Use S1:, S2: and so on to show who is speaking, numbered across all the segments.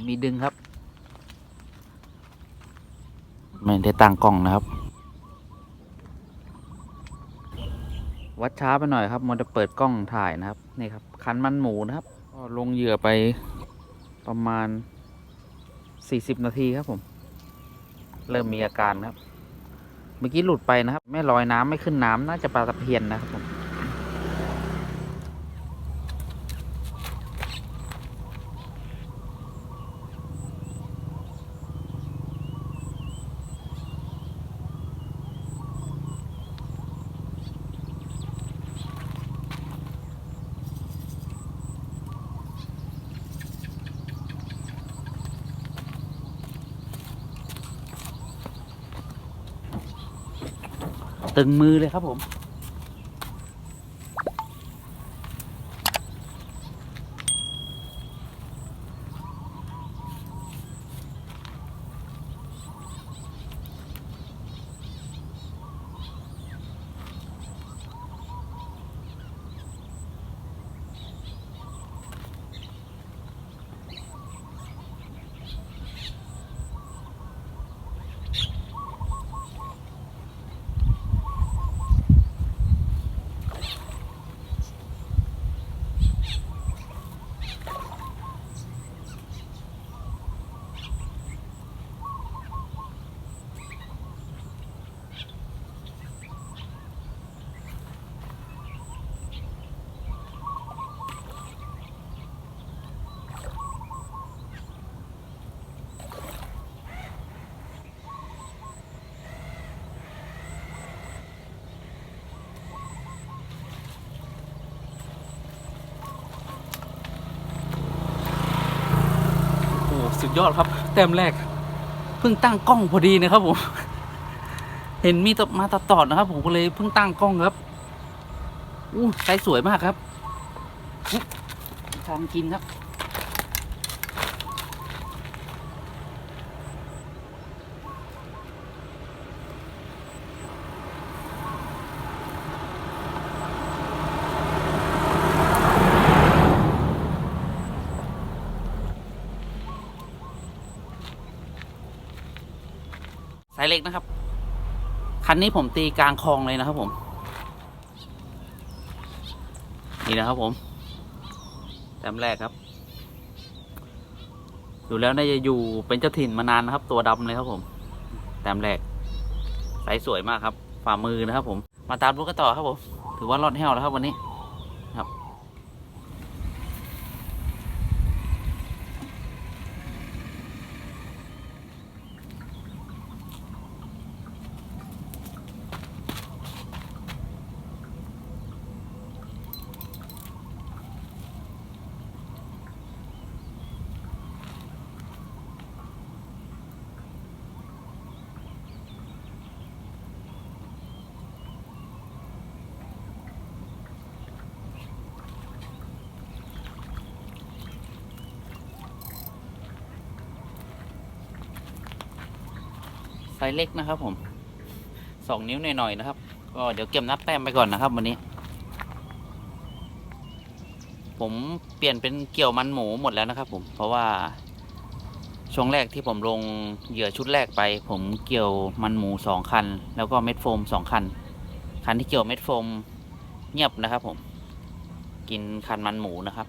S1: ผมมีดึงครับ ไม่ได้ตั้งกล้องนะครับ วัดช้าไปหน่อยครับมันจะเปิดกล้องถ่ายนะครับนี่ครับ คันมันหมูนะครับ ก็ลงเหยื่อไปประมาณ 40 นาทีครับผม เริ่มมีอาการครับ เมื่อกี้หลุดไปนะครับ ไม่ลอยน้ำไม่ขึ้นน้ำน่าจะปลาตะเพียนนะครับผม ตึงมือเลยครับผม ดยอดครับ แต้มแรก เพิ่งตั้งกล้องพอดีนะครับผม เห็นมีตมาตัดต่อนะครับ ผมก็เลยเพิ่งตั้งกล้องครับอู้ไซส์สวยมากครับ ทางกินครับ เล็กนะครับ คันนี้ผมตีกลางคลองเลยนะครับผม นี่นะครับผมแต้มแรกครับอยู่แล้วน่าจะอยู่เป็นเจ้าถิ่นมานานนะครับ ตัวดำเลยครับผมแต้มแรกสายสวยมากครับ ฝ่ามือนะครับผม มาตามรูกกันต่อครับผม ถือว่ารอดแห้วแล้วครับวันนี้ ไซส์เล็กนะครับผมสองนิ้วหน่อยๆนะครับ ก็เดี๋ยวเก็บนับแต้มไปก่อนนะครับวันนี้ ผมเปลี่ยนเป็นเกี่ยวมันหมูหมดแล้วนะครับ ผมเพราะว่าช่วงแรกที่ผมลงเหยื่อชุดแรกไป ผมเกี่ยวมันหมูสองคัน แล้วก็เม็ดโฟมสองคัน คันที่เกี่ยวเม็ดโฟมเงียบนะครับ ผม กินคันมันหมูนะครับ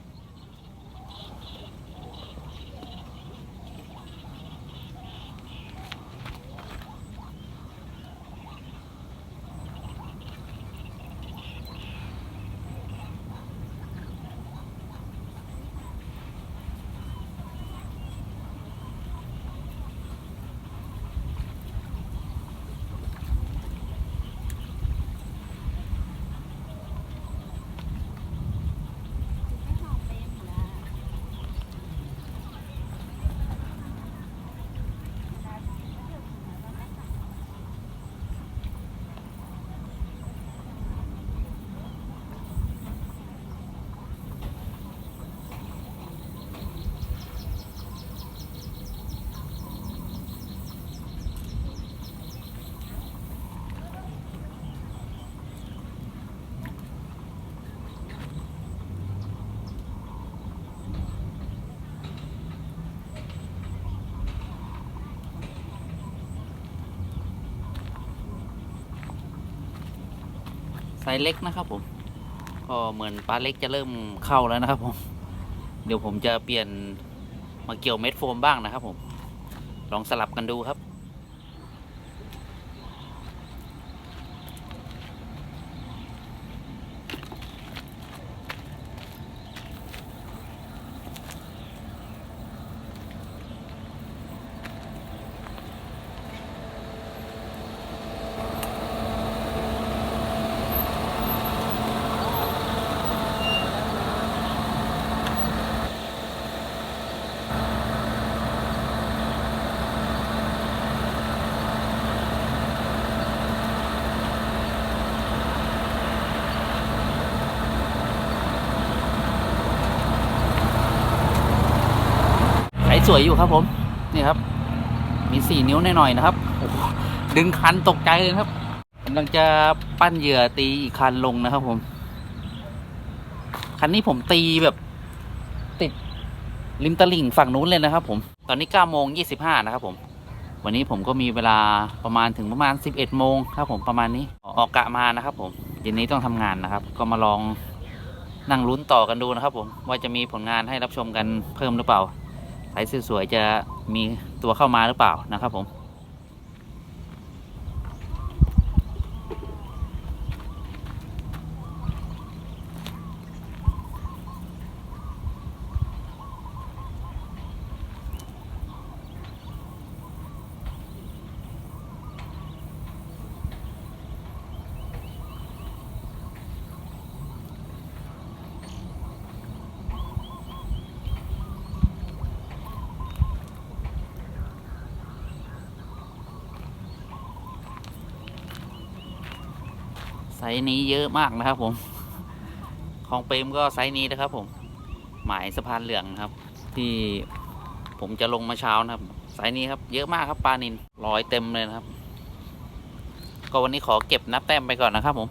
S1: ส์เล็กนะครับผมก็เหมือนปลาเล็กจะเริ่มเข้าแล้วนะครับผมเดี๋ยวผมจะเปลี่ยนมาเกี่ยวเม็ดโฟมบ้างนะครับผม ลองสลับกันดูครับ วยอยู่ครับผม นี่ครับ มีสี่นิ้วหน่อยๆนะครับ ดึงคันตกใจเลยครับกำลังจะปั้นเหยื่อตีอีกคันลงนะครับ ผม คันนี้ผมตีแบบ ติดริมตลิ่งฝั่งนู้นเลยนะครับ ผม ตอนนี้เก้าโมงยี่สิบห้านะครับ ผม วันนี้ผมก็มีเวลาประมาณถึงประมาณสิบเอ็ดโมงครับ ผมประมาณนี้ออกกะมานะครับ ผมเย็นนี้ต้องทำงานนะครับ ก็มาลองนั่งลุ้นต่อกันดูนะครับ ผมว่าจะมีผลงานให้รับชมกันเพิ่มหรือเปล่า สายสวยๆจะมีตัวเข้ามาหรือเปล่านะครับผม ไซส์นี้เยอะมากนะครับ ผม ของเปรมก็ไซส์นี้นะครับ ผม หมายสะพานเหลืองนะครับ ที่ผมจะลงมาเช้านะครับ ไซส์นี้ครับ เยอะมากครับปลานินร้อยเต็มเลยนะครับ ก็วันนี้ขอเก็บนับแต้มไปก่อนนะครับผม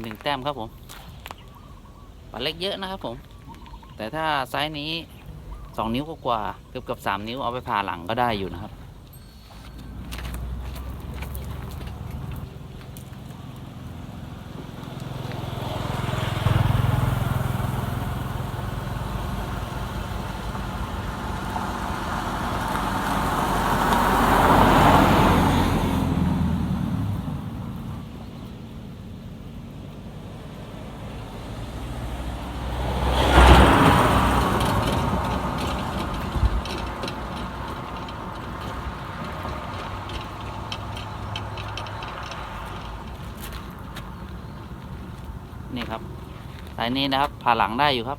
S1: หนึ่งแต้มครับผมปลาเล็กเยอะนะครับผม แต่ถ้าไซส์นี้สองนิ้วกว่าเกือบเกือบสามนิ้วเอาไปผ่าหลังก็ได้อยู่นะครับ นี่ครับสายนี้นะครับ ผ่าหลังได้อยู่ครับ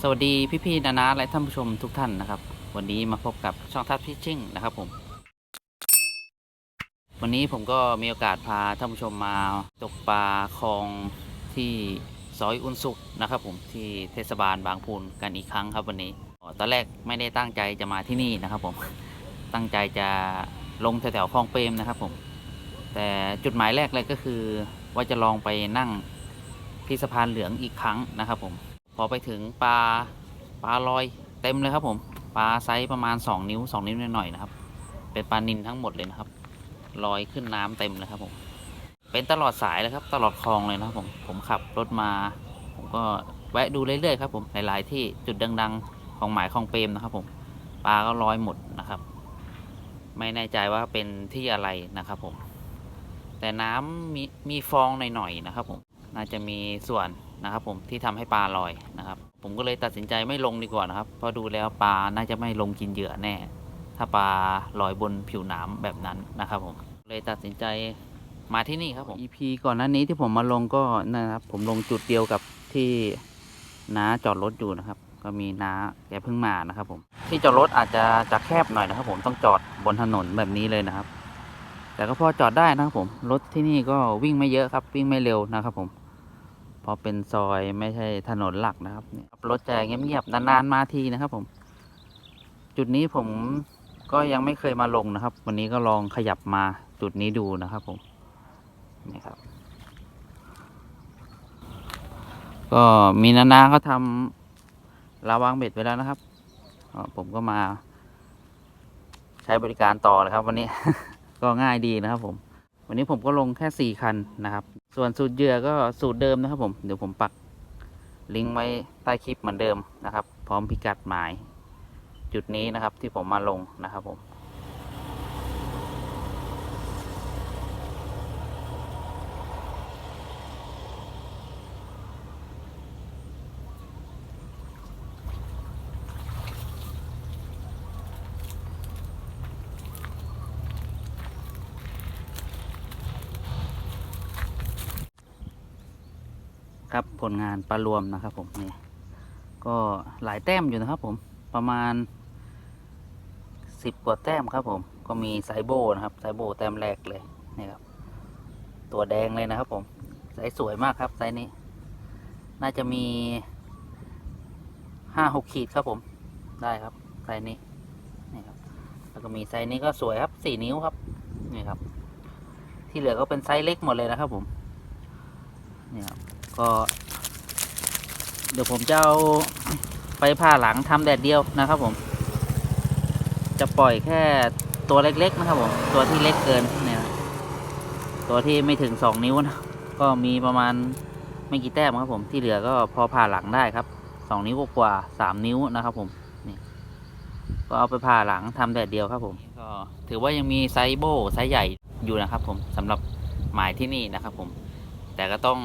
S1: สวัสดีพี่ๆนานาและท่านผู้ชมทุกท่านนะครับ วันนี้มาพบกับช่องทัพพิชชิ่งนะครับผม วันนี้ผมก็มีโอกาสพาท่านผู้ชมมาตกปลาคลองที่ซอยอุนสุกนะครับ ผมที่เทศบาลบางพูนกันอีกครั้งครับวันนี้ตอนแรกไม่ได้ตั้งใจจะมาที่นี่นะครับ ผมตั้งใจจะลงแถวๆคลองเปรมนะครับ ผม แต่จุดหมายแรกเลยก็คือว่าจะลองไปนั่ง ที่สะพานเหลืองอีกครั้งนะครับผม พอไปถึงปลาปลาลอยเต็มเลยครับผมปลาไซส์ประมาณ 2 นิ้ว 2 นิ้วหน่อยๆนะครับ เป็นปลานินทั้งหมดเลยนะครับลอยขึ้นน้ำเต็มเลยครับผม เป็นตลอดสายเลยครับ ตลอดคลองเลยนะครับผมผมขับรถมา ผมก็แวะดูเรื่อยๆครับผมหลายๆที่จุดดัง ๆ ของหมายคลองเปรมนะครับผมปลาก็ลอยหมดนะครับ ไม่แน่ใจว่าเป็นที่อะไรนะครับผมแต่น้ำมีมีฟองหน่อยๆนะครับผม น่าจะมีส่วนนะครับผมที่ทำให้ปลาลอยนะครับ ผมก็เลยตัดสินใจไม่ลงดีกว่านะครับ เพราะดูแล้วปลาน่าจะไม่ลงกินเหยื่อแน่ ถ้าปลาลอยบนผิวน้ำแบบนั้นนะครับผมเลยตัดสินใจมาที่นี่ครับผม EP ก่อนหน้านี้ที่ผมมาลงก็นะครับผมลงจุดเดียวกับที่น้าจอดรถอยู่นะครับ ก็มีน้าแกเพิ่งมานะครับ ผม ที่จอดรถอาจจะจะแคบหน่อยนะครับ ผมต้องจอดบนถนนแบบนี้เลยนะครับ แต่ก็พอจอดได้นะครับผมรถที่นี่ก็วิ่งไม่เยอะครับ วิ่งไม่เร็วนะครับผม เพอเป็นซอยไม่ใช่ถนนหลักนะครับเนี่ยรถจะเงียบๆนานๆมาทีนะครับ ผม จุดนี้ผมก็ยังไม่เคยมาลงนะครับ วันนี้ก็ลองขยับมาจุดนี้ดูนะครับ ผมนี่ครับ ก็มีนานาเขาทำราวางเบ็ดไว้แล้วนะครับผมก็มา ใช้บริการต่อเลยครับ วันนี้ ก็ง่ายดีนะครับ ผม วันนี้ผมก็ลงแค่สี่คันนะครับ ส่วนสูตรเยื่อก็สูตรเดิมนะครับ ผมเดี๋ยวผมปักลิงก์ไว้ใต้คลิปเหมือนเดิมนะครับ พร้อมพิกัดหมาย จุดนี้นะครับที่ผมมาลงนะครับผม ครับผลงานปลารวมนะครับผมนี่ก็หลายแต้มอยู่นะครับผมประมาณสิบกว่าแต้มครับผมก็มีไซโบนะครับไซโบแต้มแรกเลยนี่ครับตัวแดงเลยนะครับผมไซสสวยมากครับไซนี้ น่าจะมีห้าหกขีดครับผมได้ครับไซนี้นี่ครับแล้วก็มีไซนี้ก็สวยครับสี่นิ้วครับนี่ครับ ที่เหลือก็เป็นไซส์เล็กหมดเลยนะครับผมนี่ครับ ก็เดี๋ยวผมจะเอาไปผ่าหลังทำแดดเดียวนะครับผม จะปล่อยแค่ตัวเล็กๆนะครับผม ตัวที่เล็กเกินเนี่ยตัวที่ไม่ถึงสองนิ้วนะก็มีประมาณไม่กี่แต้มครับผมที่เหลือก็พอผ่าหลังได้ครับสองนิ้วกว่าสามนิ้วนะครับผมนี่ก็เอาไปผ่าหลังทำแดดเดียวครับผมก็ถือว่ายังมีไซโบไซใหญ่อยู่นะครับผมสำหรับหมายที่นี่นะครับผม แต่ก็ต้อง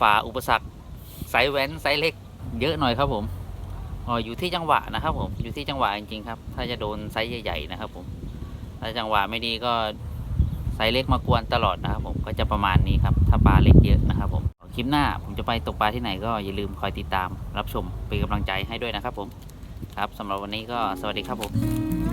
S1: ฝ่าอุปสรรคไซส์แว้นไซส์เล็กเยอะหน่อยครับผมอ๋ออยู่ที่จังหวะนะครับผมอยู่ที่จังหวะจริงๆครับ ถ้าจะโดนไซส์ใหญ่ๆนะครับผมถ้าจังหวะไม่ดีก็ไซส์เล็กมากวนตลอดนะครับผมก็จะประมาณนี้ครับถ้าปลาเล็กเยอะนะครับผมคลิปหน้าผมจะไปตกปลาที่ไหนก็อย่าลืมคอยติดตามรับชมเป็นกำลังใจให้ด้วยนะครับผมครับสำหรับวันนี้ก็สวัสดีครับผม